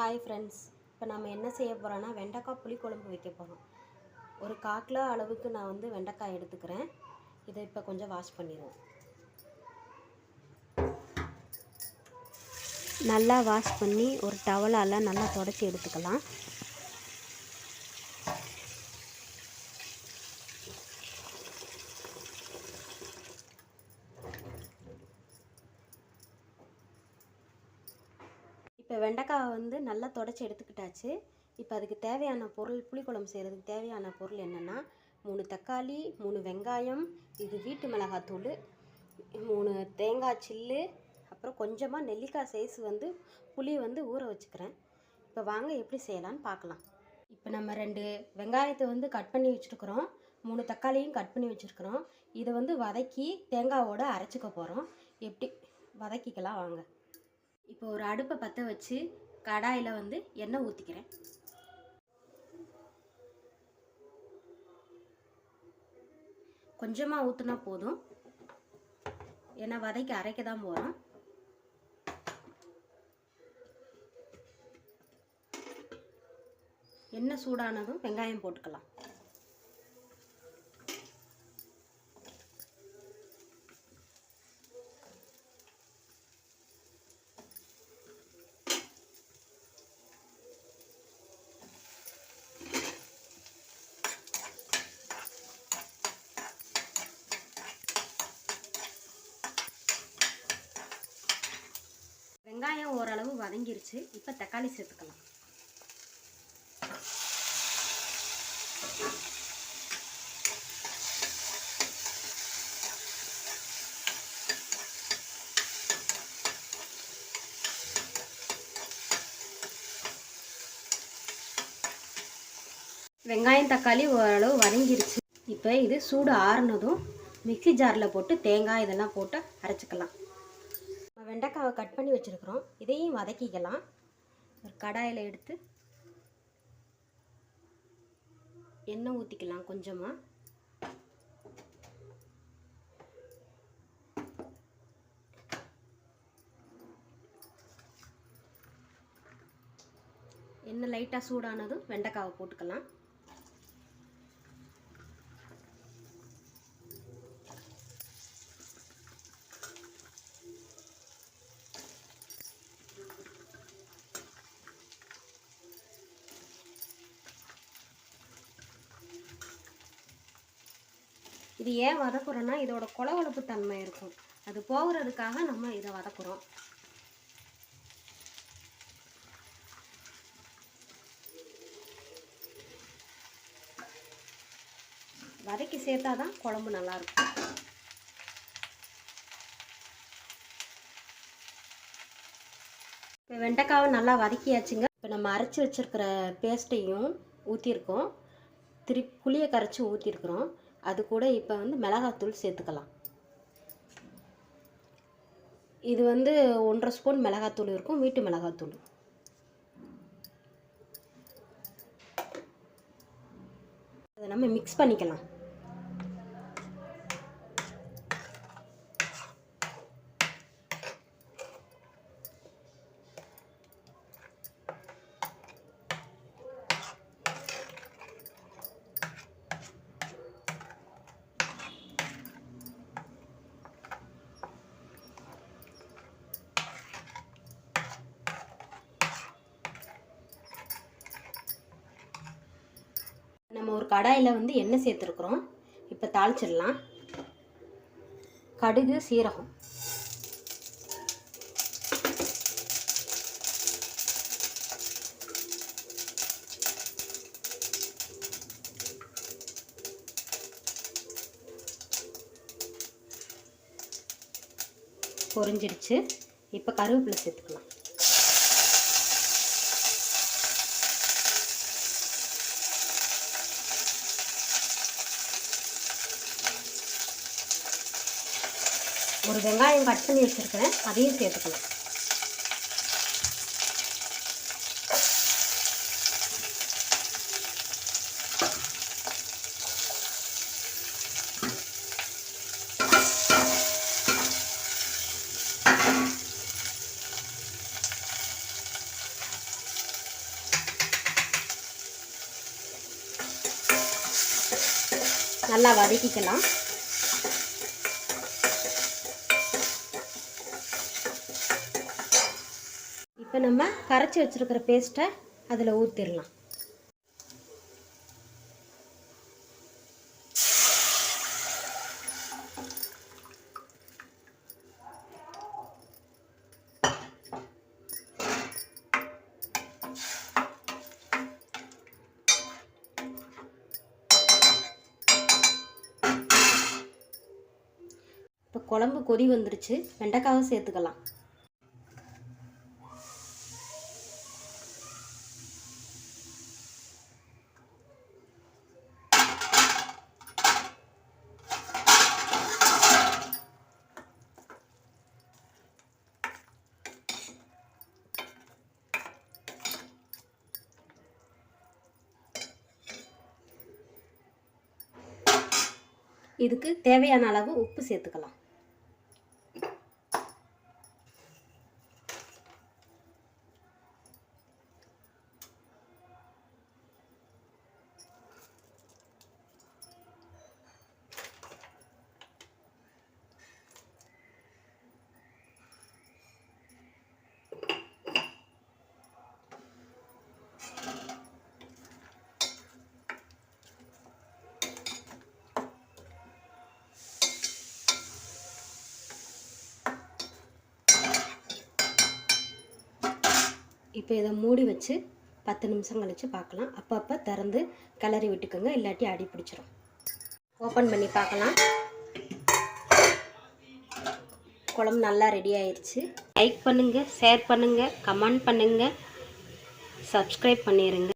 Hi friends இப்போ நம்ம என்ன செய்ய போகிறோன்னா வெண்டைக்காய் புளிக்குழம்பு வைக்க போகிறோம் ஒரு கால் கிலோ அளவுக்கு நான் வந்து வெண்டைக்காய் எடுத்துக்கிறேன். இதை இப்போ கொஞ்சம் வாஷ் பண்ணிடுவோம். நல்லா வாஷ் பண்ணி ஒரு டவலால் நல்லா தொடச்சி எடுத்துக்கலாம். இப்போ வெண்டைக்காவை வந்து நல்லா தொடச்சி எடுத்துக்கிட்டாச்சு. இப்போ அதுக்கு தேவையான பொருள் புளிக்குழம்பு செய்கிறதுக்கு தேவையான பொருள் என்னென்னா மூணு தக்காளி மூணு வெங்காயம் இது வீட்டு மிளகாத்தூள் மூணு தேங்காய் சில்லு அப்புறம் கொஞ்சமாக நெல்லிக்காய் சைஸ் வந்து புளி வந்து ஊற வச்சுக்கிறேன். இப்போ வாங்க எப்படி செய்யலான்னு பார்க்கலாம். இப்போ நம்ம ரெண்டு வெங்காயத்தை வந்து கட் பண்ணி வச்சுருக்குறோம். மூணு தக்காளியும் கட் பண்ணி வச்சுருக்குறோம். இதை வந்து வதக்கி தேங்காவோடு அரைச்சிக்க போகிறோம் எப்படி? வதக்கிக்கலாம் வாங்க. இப்போ ஒரு அடுப்பை பற்ற வச்சு கடாயில் வந்து எண்ணெய் ஊற்றிக்கிறேன் கொஞ்சமாக ஊற்றுனா போதும். ஏன்னா வதக்கி அரைக்க தான் போகிறோம் எண்ணெய் சூடானதும் வெங்காயம் போட்டுக்கலாம். வதங்கிருச்சு. இப்போ தக்காளி சேர்த்துக்கலாம். வெங்காயம் தக்காளி ஓரளவு வதங்கிருச்சு. இப்போ இது சூடு ஆறுனதும் மிக்சி ஜாரில் போட்டு தேங்காய் இதெல்லாம் போட்டு அரைச்சிக்கலாம். நம்ம கட் பண்ணி வச்சுருக்குறோம். இதையும் வதக்கிக்கலாம். ஒரு கடாயில் எடுத்து எண்ணெய் ஊற்றிக்கலாம் கொஞ்சமாக. எண்ணெய் லைட்டாக சூடானதும் வெண்டைக்காவை போட்டுக்கலாம். இது ஏன் வதக்குறோன்னா இதோட கொலவழப்பு தன்மை இருக்கும். அது போகிறதுக்காக நம்ம இதை வதக்குறோம் வதக்கி சேர்த்தா தான் குழம்பு நல்லாயிருக்கும் இப்போ வெண்டைக்காவை நல்லா வதக்கியாச்சுங்க. இப்போ நம்ம அரைச்சி வச்சுருக்கிற பேஸ்ட்டையும் ஊற்றிருக்கோம் திருப்பி புளியை கரைச்சி ஊற்றிருக்குறோம் அது கூட இப்போ வந்து மிளகாத்தூள் சேர்த்துக்கலாம். இது வந்து ஒன்றரை ஸ்பூன் மிளகாத்தூள் இருக்கும் வீட்டு மிளகாத்தூள். அதை நம்ம மிக்ஸ் பண்ணிக்கலாம். கடாயில் வந்து எண்ணெய் சேர்த்துருக்குறோம். இப்போ தாளிச்சிடலாம். கடுகு சீரகம். பொரிஞ்சிடுச்சு. இப்போ கருவேப்பிலை சேர்த்துக்கலாம். ஒரு வெங்காயம் கட் பண்ணி வச்சுருக்கிறேன் அதையும் சேர்த்துக்கலாம் நல்லா வதக்கிக்கலாம். இப்போ நம்ம கரைச்சி வச்சிருக்கிற பேஸ்ட்டை அதில் ஊற்றிடலாம் இப்போ குழம்பு கொதி வந்துருச்சு. வெண்டைக்காவும் சேர்த்துக்கலாம். இதுக்கு தேவையான அளவு உப்பு சேர்த்துக்கலாம். இப்போ இதை மூடி வச்சு பத்து நிமிஷம் கழித்து பார்க்கலாம். அப்பப்போ திறந்து கிளறி விட்டுக்கோங்க இல்லாட்டி அடி பிடிச்சிரும். ஓப்பன் பண்ணி பார்க்கலாம். குழம்பு நல்லா ரெடி ஆயிடுச்சு லைக் பண்ணுங்கள் ஷேர் பண்ணுங்கள் கமெண்ட் பண்ணுங்கள் சப்ஸ்கிரைப் பண்ணிடுங்க